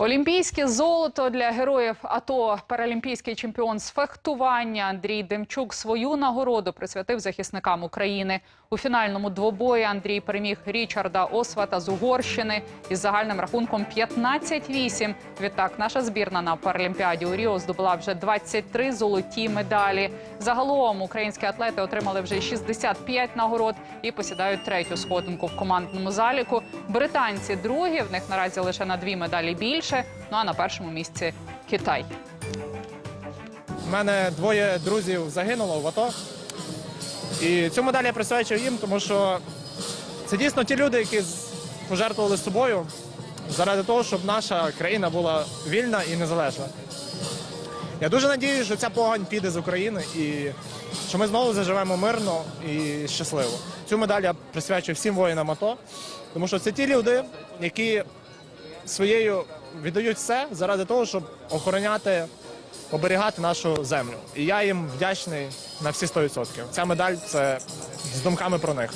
Олімпійське золото для героїв АТО. Паралімпійський чемпіон з фехтування Андрій Демчук свою нагороду присвятив захисникам України. У фінальному двобої Андрій переміг Річарда Освата з Угорщини із загальним рахунком 15-8. Відтак наша збірна на Паралімпіаді у Ріо здобула вже 23 золоті медалі. Загалом українські атлети отримали вже 65 нагород і посідають третю сходинку в командному заліку. Британці другі, в них наразі лише на дві медалі більше. Ну а на першому місці Китай. У мене двоє друзів загинуло в АТО. І цю медаль я присвячую їм, тому що це дійсно ті люди, які пожертвували собою заради того, щоб наша країна була вільна і незалежна. Я дуже надіюся, що ця погань піде з України і що ми знову заживемо мирно і щасливо. Цю медаль я присвячую всім воїнам АТО, тому що це ті люди, які своєю віддають все заради того, щоб охороняти, оберігати нашу землю. І я їм вдячний на всі 100%. Ця медаль це з думками про них.